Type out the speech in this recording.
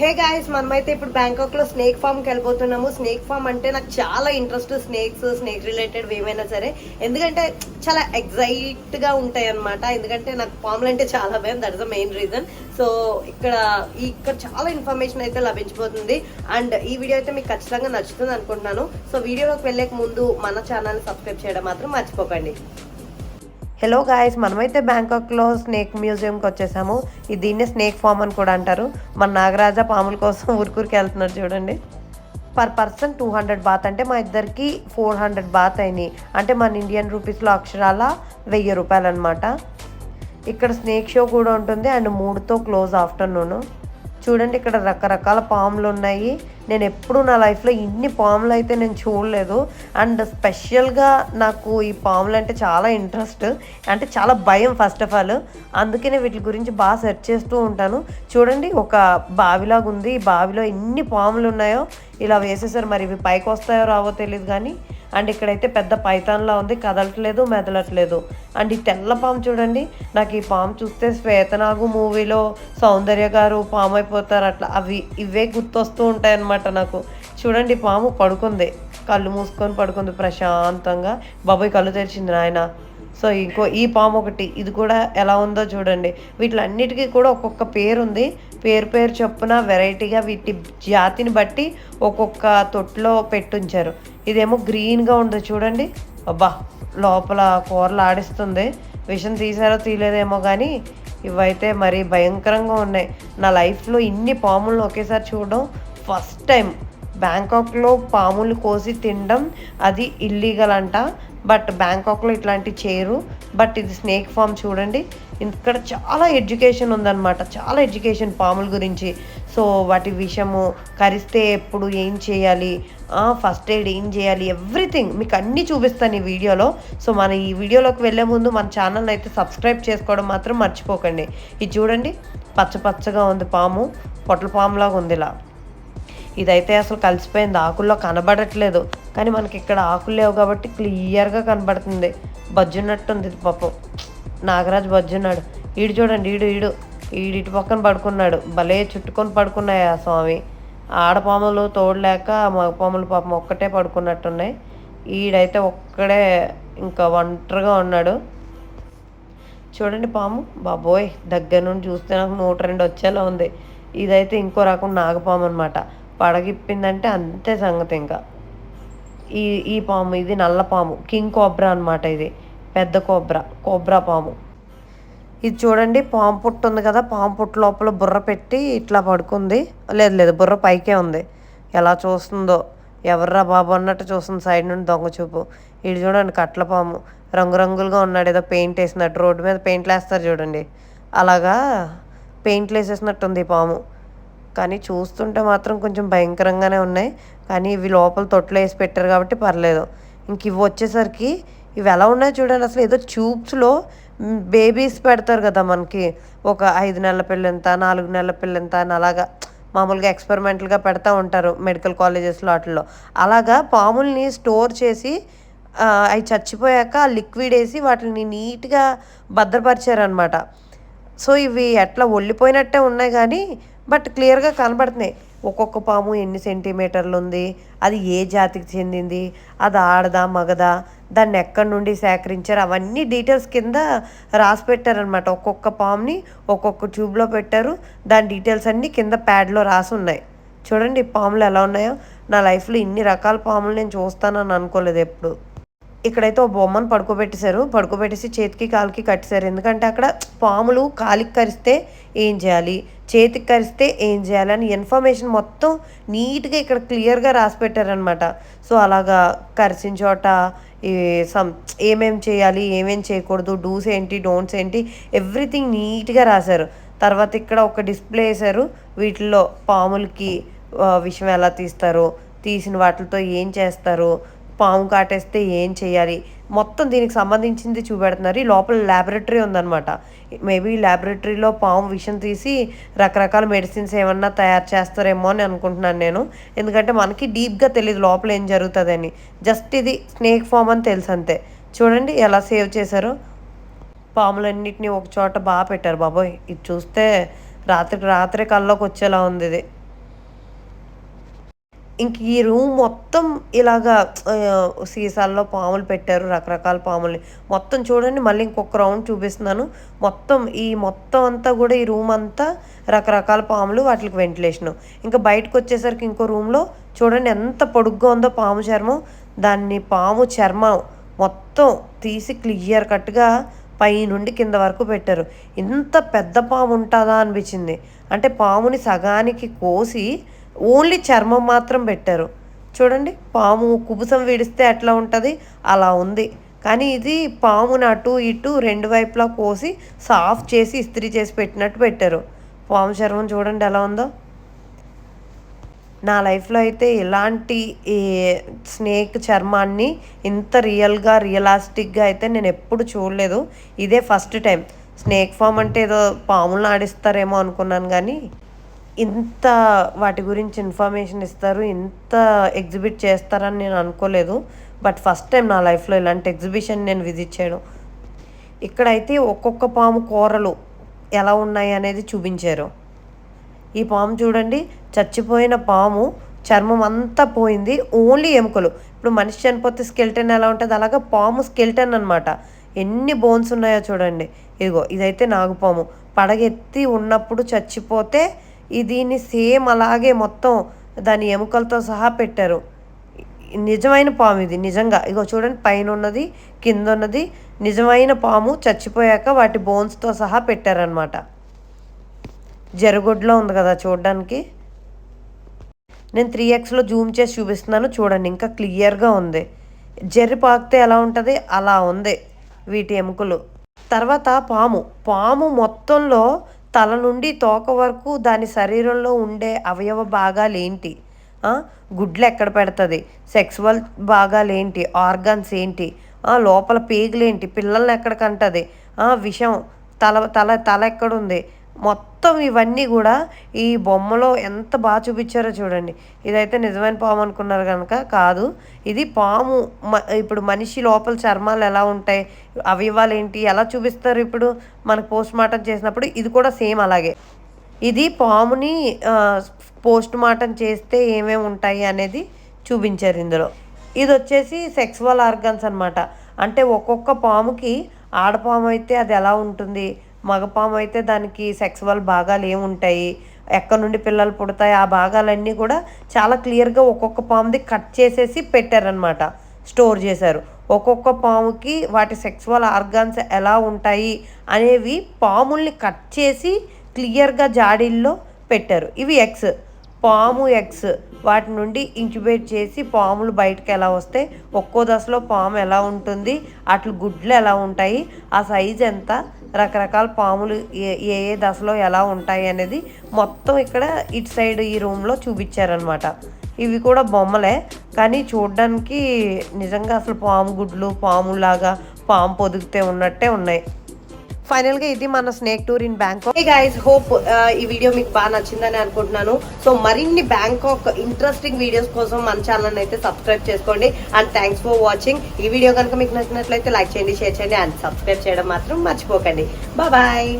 హే guys మనమైతే ఇప్పుడు బ్యాంకాక్లో స్నేక్ ఫామ్కి వెళ్ళిపోతున్నాము. స్నేక్ ఫామ్ అంటే నాకు చాలా ఇంట్రెస్ట్ స్నేక్స్ స్నేక్ రిలేటెడ్ ఏమైనా సరే. ఎందుకంటే చాలా ఎగ్జైట్గా ఉంటాయి అనమాట ఎందుకంటే నాకు పాములు అంటే చాలా భయం. That is the main reason so ఇక్కడ ఇక్కడ చాలా ఇన్ఫర్మేషన్ అయితే లభించిపోతుంది. అండ్ ఈ వీడియో అయితే మీకు ఖచ్చితంగా నచ్చుతుంది అనుకుంటున్నాను. సో వీడియోలోకి వెళ్ళే ముందు మన ఛానల్ సబ్స్క్రైబ్ చేయడం మాత్రం మర్చిపోకండి. హలో గాయస్ మనమైతే బ్యాంకాక్లో స్నేక్ మ్యూజియంకి వచ్చేసాము. ఇది దీన్నే స్నేక్ ఫామ్ అని కూడా అంటారు. మన నాగరాజ పాముల కోసం ఊరికూరికి వెళ్తున్నారు చూడండి. Per person two hundred baht అంటే మా ఇద్దరికి ఫోర్ హండ్రెడ్ బాత్ అయినాయి. అంటే మన ఇండియన్ రూపీస్లో అక్షరాల వెయ్యి రూపాయలు అనమాట ఇక్కడ స్నేక్ షో కూడా ఉంటుంది. అండ్ మూడుతో క్లోజ్ ఆఫ్టర్నూన్ చూడండి ఇక్కడ రకరకాల పాములు ఉన్నాయి. నేను ఎప్పుడు నా లైఫ్లో ఇన్ని పాములు అయితే నేను చూడలేదు. అండ్ స్పెషల్గా నాకు ఈ పాములు అంటే చాలా ఇంట్రెస్ట్ అంటే చాలా భయం ఫస్ట్ ఆఫ్ ఆల్ అందుకనే వీటి గురించి బాగా సెర్చ్ చేస్తూ ఉంటాను. చూడండి ఒక బావిలాగా ఉంది. ఈ బావిలో ఎన్ని పాములు ఉన్నాయో ఇలా వేసేసారు. మరి ఇవి పైకి వస్తాయో రావో తెలియదు కానీ అండ్ ఇక్కడైతే పెద్ద పైతాన్లా ఉంది. కదలట్లేదు మెదలట్లేదు. అండ్ ఈ తెల్ల పాము చూడండి. నాకు ఈ పాము చూస్తే శ్వేతనాగు మూవీలో సౌందర్య గారు పాము అయిపోతారు అట్లా. అవి ఇవే గుర్తొస్తూ ఉంటాయన్నమాట నాకు. చూడండి పాము పడుకుంది. కళ్ళు మూసుకొని పడుకుంది ప్రశాంతంగా. బాబాయ్ కళ్ళు తెరిచింది నాయన. సో ఇంకో ఈ పాము ఒకటి ఇది కూడా ఎలా ఉందో చూడండి. వీటిలన్నిటికీ కూడా ఒక్కొక్క పేరు ఉంది పేరు పేరు చొప్పున వెరైటీగా వీటి జాతిని బట్టి ఒక్కొక్క తొట్టులో పెట్టుంచారు. ఇదేమో గ్రీన్గా ఉంది చూడండి. అబ్బా లోపల కూరలు ఆడిస్తుంది. విషం తీసారో తీయలేదేమో కానీ ఇవైతే మరి భయంకరంగా ఉన్నాయి. నా లైఫ్లో ఇన్ని పాములను ఒకేసారి చూడడం ఫస్ట్ టైం. బ్యాంకాక్లో పాములు కోసి తినడం అది ఇల్లీగల్ అంట. బట్ బ్యాంకాక్లో ఇట్లాంటి చేయరు బట్ ఇది స్నేక్ ఫామ్ చూడండి. ఇక్కడ చాలా ఎడ్యుకేషన్ ఉందన్నమాట. చాలా ఎడ్యుకేషన్ పాముల గురించి. సో వాటి విషము కరిస్తే ఎప్పుడు ఏం చేయాలి? ఫస్ట్ ఎయిడ్ ఏం చేయాలి? ఎవ్రీథింగ్. మీకు అన్నీ చూపిస్తాను ఈ వీడియోలో. సో మన ఈ వీడియోలోకి వెళ్ళే ముందు మన ఛానల్ అయితే సబ్స్క్రైబ్ చేసుకోవడం మాత్రం మర్చిపోకండి. ఇది చూడండి. పచ్చ పచ్చగా ఉంది పాము. పొట్ల పాములాగా ఉంది ఇలా. ఇదైతే అసలు కలిసిపోయింది. ఆకుల్లో కనబడట్లేదు. కానీ మనకి ఇక్కడ ఆకులు లేవు కాబట్టి క్లియర్గా కనబడుతుంది. బజ్జున్నట్టుంది ఇది పాపం. నాగరాజు బజ్జున్నాడు. ఈడు చూడండి ఈడు ఈడు. ఈడు ఇటు పక్కన పడుకున్నాడు. భలే చుట్టుకొని పడుకున్నాయి ఆ స్వామి ఆడపాములు తోడలేక మగపాములు పాపం ఒక్కటే పడుకున్నట్టున్నాయి. ఈడైతే ఒక్కడే ఇంకా ఒంటరిగా ఉన్నాడు. చూడండి పాము. బాబోయ్ దగ్గర నుండి చూస్తే నాకు నూట రెండు వచ్చేలా ఉంది. ఇదైతే ఇంకో రకం నాగపాము అనమాట పడగిప్పిందంటే అంతే సంగతి ఇంకా. ఈ ఈ పాము ఇది నల్ల పాము. కింగ్ కోబ్రా అనమాట ఇది. పెద్ద కోబ్రా కోబ్రా పాము. ఇది చూడండి పాము పుట్టు ఉంది కదా పాము పుట్టు లోపల బుర్ర పెట్టి ఇట్లా పడుకుంది. లేదు లేదు బుర్ర పైకే ఉంది. ఎలా చూస్తుందో. ఎవర్రా బాబు అన్నట్టు చూస్తుంది సైడ్ నుండి దొంగ చూపు. ఇది చూడండి కట్ల పాము. రంగురంగులుగా ఉన్నాడు. ఏదో పెయింట్ వేసినట్టు రోడ్డు మీద పెయింట్లు వేస్తారు చూడండి. అలాగా పెయింట్లు వేసేసినట్టుంది ఈ పాము. కానీ చూస్తుంటే మాత్రం కొంచెం భయంకరంగానే ఉన్నాయి. కానీ ఇవి లోపల తొట్లో వేసి పెట్టారు కాబట్టి పర్లేదు. ఇంక ఇవి వచ్చేసరికి ఇవి ఎలా ఉన్నాయో చూడండి అసలు ఏదో ట్యూబ్స్లో బేబీస్ పెడతారు కదా మనకి. ఒక ఐదు నెలల పిల్లంత నాలుగు నెలల పిల్లంత అని అలాగా మామూలుగా ఎక్స్పెరిమెంటల్గా పెడతా ఉంటారు మెడికల్ కాలేజెస్లో వాటిల్లో. అలాగా పాముల్ని స్టోర్ చేసి అవి చచ్చిపోయాక ఆ లిక్విడ్ వేసి వాటిని నీట్గా భద్రపరిచారనమాట సో ఇవి ఎట్లా ఒళ్ళిపోయినట్టే ఉన్నాయి కానీ బట్ క్లియర్గా కనబడుతున్నాయి. ఒక్కొక్క పాము ఎన్ని సెంటీమీటర్లు ఉంది? అది ఏ జాతికి చెందింది? అది ఆడదా మగదా? దాన్ని ఎక్కడి నుండి సేకరించారు? అవన్నీ డీటెయిల్స్ కింద రాసి పెట్టారనమాట ఒక్కొక్క పాముని ఒక్కొక్క ట్యూబ్లో పెట్టారు. దాని డీటెయిల్స్ అన్నీ కింద ప్యాడ్లో రాసి ఉన్నాయి. చూడండి పాములు ఎలా ఉన్నాయో. నా లైఫ్లో ఇన్ని రకాల పాములు నేను చూస్తానని అనుకోలేదు ఎప్పుడు. ఇక్కడైతే ఓ బొమ్మను పడుకోబెట్టేశారు. పడుకోబెట్టేసి చేతికి కాలికి కట్టేశారు. ఎందుకంటే అక్కడ పాములు కాలికి కరిస్తే ఏం చేయాలి? చేతికి కరిస్తే ఏం చేయాలని ఇన్ఫర్మేషన్ మొత్తం నీట్గా ఇక్కడ క్లియర్గా రాసి పెట్టారనమాట సో అలాగా కరిసిన చోట ఈ సమ్ ఏమేం చేయాలి ఏమేం చేయకూడదు డూస్ ఏంటి డోంట్స్ ఏంటి ఎవ్రీథింగ్ నీట్గా రాశారు. తర్వాత ఇక్కడ ఒక డిస్ప్లే వేశారు. వీటిల్లో పాములకి విషయం ఎలా తీస్తారు తీసిన వాటితో ఏం చేస్తారు పాము కాటేస్తే ఏం చేయాలి? మొత్తం దీనికి సంబంధించింది చూపెడుతున్నారు. ఈ లోపల ల్యాబొరేటరీ ఉందన్నమాట. మేబీ ల్యాబొరేటరీలో పాము విషం తీసి రకరకాల మెడిసిన్స్ ఏమన్నా తయారు చేస్తారేమో అని అనుకుంటున్నాను నేను. ఎందుకంటే మనకి డీప్గా తెలియదు లోపల ఏం జరుగుతుందని. జస్ట్ ఇది స్నేక్ ఫామ్ అని తెలుసు అంతే. చూడండి ఎలా సేవ్ చేశారో. పాములన్నిటిని ఒక చోట బాగా పెట్టారు బాబోయ్. ఇది చూస్తే రాత్రికి రాత్రి కల్లోకి వచ్చేలా ఉంది ఇది. ఇంక ఈ రూమ్ మొత్తం ఇలాగా సీసాల్లో పాములు పెట్టారు రకరకాల పాముల్ని. మొత్తం చూడండి మళ్ళీ ఇంకొక రౌండ్ చూపిస్తున్నాను. మొత్తం ఈ మొత్తం అంతా కూడా ఈ రూమ్ అంతా రకరకాల పాములు వాటికి వెంటిలేషన్. ఇంకా బయటకు వచ్చేసరికి ఇంకో రూమ్లో చూడండి ఎంత పొడుగ్గా ఉందో పాము చర్మం. దాన్ని పాము చర్మం మొత్తం తీసి క్లియర్ కట్గా పై నుండి కింద వరకు పెట్టారు. ఇంత పెద్ద పాము ఉంటుందా అనిపించింది. అంటే పాముని సగానికి కోసి ఓన్లీ చర్మం మాత్రం పెట్టారు. చూడండి పాము కుబుసం విడిస్తే ఎట్లా ఉంటుంది? అలా ఉంది. కానీ ఇది పామును అటు ఇటు రెండు వైపులా కోసి సాఫ్ చేసి ఇస్త్రీ చేసి పెట్టినట్టు పెట్టారు. పాము చర్మం చూడండి ఎలా ఉందో. నా లైఫ్లో అయితే ఇలాంటి ఈ స్నేక్ చర్మాన్ని ఇంత రియల్గా రియలాస్టిక్గా అయితే నేను ఎప్పుడు చూడలేదు. ఇదే ఫస్ట్ టైం. స్నేక్ ఫామ్ అంటే ఏదో పాములను ఆడిస్తారేమో అనుకున్నాను కానీ ఇంత వాటి గురించి ఇన్ఫర్మేషన్ ఇస్తారు ఇంత ఎగ్జిబిట్ చేస్తారని నేను అనుకోలేదు. బట్ ఫస్ట్ టైం నా లైఫ్లో ఇలాంటి ఎగ్జిబిషన్ నేను విజిట్ చేయడం ఇక్కడైతే ఒక్కొక్క పాము కూరలు ఎలా ఉన్నాయి అనేది చూపించారు. ఈ పాము చూడండి చచ్చిపోయిన పాము చర్మం అంతా పోయింది ఓన్లీ ఎముకలు. ఇప్పుడు మనిషి చనిపోతే స్కెల్టన్ ఎలా ఉంటుంది? అలాగా పాము స్కెల్టన్ అనమాట ఎన్ని బోన్స్ ఉన్నాయో చూడండి. ఇదిగో ఇదైతే నాగుపాము. పడగెత్తి ఉన్నప్పుడు చచ్చిపోతే దీన్ని సేమ్ అలాగే మొత్తం దాని ఎముకలతో సహా పెట్టారు. నిజమైన పాము ఇది నిజంగా. ఇగో చూడండి పైన ఉన్నది కింద ఉన్నది నిజమైన పాము చచ్చిపోయాక వాటి బోన్స్తో సహా పెట్టారనమాట జరగొడ్లో ఉంది కదా చూడడానికి. నేను త్రీ ఎక్స్లో జూమ్ చేసి చూపిస్తున్నాను చూడండి ఇంకా క్లియర్గా ఉంది. జర్రి పాకితే ఎలా ఉంటుంది? అలా ఉంది వీటి ఎముకలు. తర్వాత పాము. పాము మొత్తంలో తల నుండి తోక వరకు దాని శరీరంలో ఉండే అవయవ భాగాలు ఏంటి? గుడ్లు ఎక్కడ పెడుతుంది? సెక్సువల్ భాగాలు ఏంటి? ఆర్గాన్స్ ఏంటి? లోపల పేగులేంటి పిల్లల్ని ఎక్కడ కంటది? విషం. తల తల తల ఎక్కడుంది మొత్తం ఇవన్నీ కూడా ఈ బొమ్మలో ఎంత బాగా చూపించారో చూడండి. ఇదైతే నిజమైన పాము అనుకున్నారు కనుక కాదు. ఇది పాము మ- ఇప్పుడు మనిషి లోపల చర్మాలు ఎలా ఉంటాయి అవయవాలు ఏంటి ఎలా చూపిస్తారు ఇప్పుడు మనకు పోస్ట్ మార్టం చేసినప్పుడు ఇది కూడా సేమ్ అలాగే. ఇది పాముని పోస్ట్ మార్టం చేస్తే ఏమేమి ఉంటాయి అనేది చూపించారు ఇందులో. ఇది వచ్చేసి సెక్సువల్ ఆర్గన్స్ అన్నమాట. అంటే ఒక్కొక్క పాముకి ఆడపాము అయితే అది ఎలా ఉంటుంది మగపాము అయితే దానికి సెక్సువల్ భాగాలు ఏముంటాయి ఎక్కడి నుండి పిల్లలు పుడతాయి? ఆ భాగాలన్నీ కూడా చాలా క్లియర్గా ఒక్కొక్క పాముది కట్ చేసేసి పెట్టారనమాట స్టోర్ చేశారు. ఒక్కొక్క పాముకి వాటి సెక్సువల్ ఆర్గాన్స్ ఎలా ఉంటాయి అనేవి పాముల్ని కట్ చేసి క్లియర్గా జాడీల్లో పెట్టారు. ఇవి ఎగ్స్ పాము ఎగ్స్ వాటి నుండి ఇంక్యుబేట్ చేసి పాములు బయటకు ఎలా వస్తాయి? ఒక్కో దశలో పాము ఎలా ఉంటుంది? అట్లు గుడ్లు ఎలా ఉంటాయి? ఆ సైజ్ ఎంత? రకరకాల పాములు ఏ ఏ దశలో ఎలా ఉంటాయి అనేది మొత్తం ఇక్కడ ఇటు సైడ్ ఈ రూమ్లో చూపించారనమాట ఇవి కూడా బొమ్మలే కానీ చూడడానికి నిజంగా అసలు పాము గుడ్లు పాములాగా పాము పొదిగితే ఉన్నట్టే ఉన్నాయి. ఫైనల్గా ఇది మన snake tour in Bangkok. Hey guys hope ఈ వీడియో మీకు బాగా నచ్చిందని అనుకుంటున్నాను. సో మరిన్ని బ్యాంకాక్ ఇంట్రెస్టింగ్ వీడియోస్ కోసం మన ఛానల్ అయితే సబ్స్క్రైబ్ చేసుకోండి. అండ్ థ్యాంక్స్ ఫర్ వాచింగ్ ఈ వీడియో కనుక మీకు నచ్చినట్లయితే లైక్ చేయండి షేర్ చేయండి అండ్ సబ్స్క్రైబ్ చేయడం మాత్రం మర్చిపోకండి. బాయ్